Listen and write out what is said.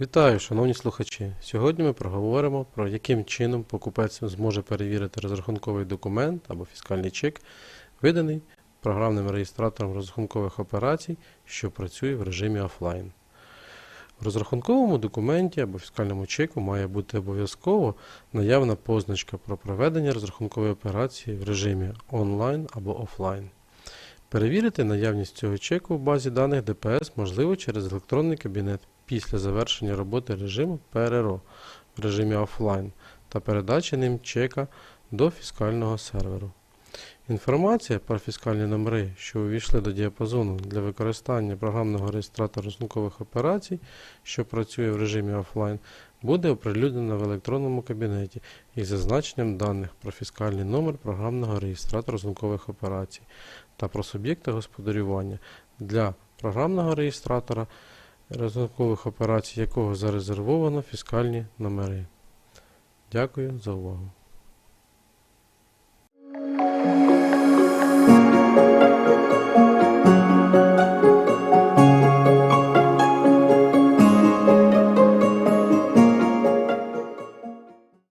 Вітаю, шановні слухачі! Сьогодні ми проговоримо про яким чином покупець зможе перевірити розрахунковий документ або фіскальний чек, виданий програмним реєстратором розрахункових операцій, що працює в режимі офлайн. В розрахунковому документі або фіскальному чеку має бути обов'язково наявна позначка про проведення розрахункової операції в режимі онлайн або офлайн. Перевірити наявність цього чеку в базі даних ДПС можливо через електронний кабінет після завершення роботи режиму ПРРО в режимі офлайн та передачі ним чека до фіскального серверу. Інформація про фіскальні номери, що увійшли до діапазону для використання програмного реєстратора розрахункових операцій, що працює в режимі офлайн, буде оприлюднена в електронному кабінеті із зазначенням даних про фіскальний номер програмного реєстратора розрахункових операцій та про суб'єкти господарювання для програмного реєстратора розрахункових операцій якого зарезервовано фіскальні номери. Дякую за увагу.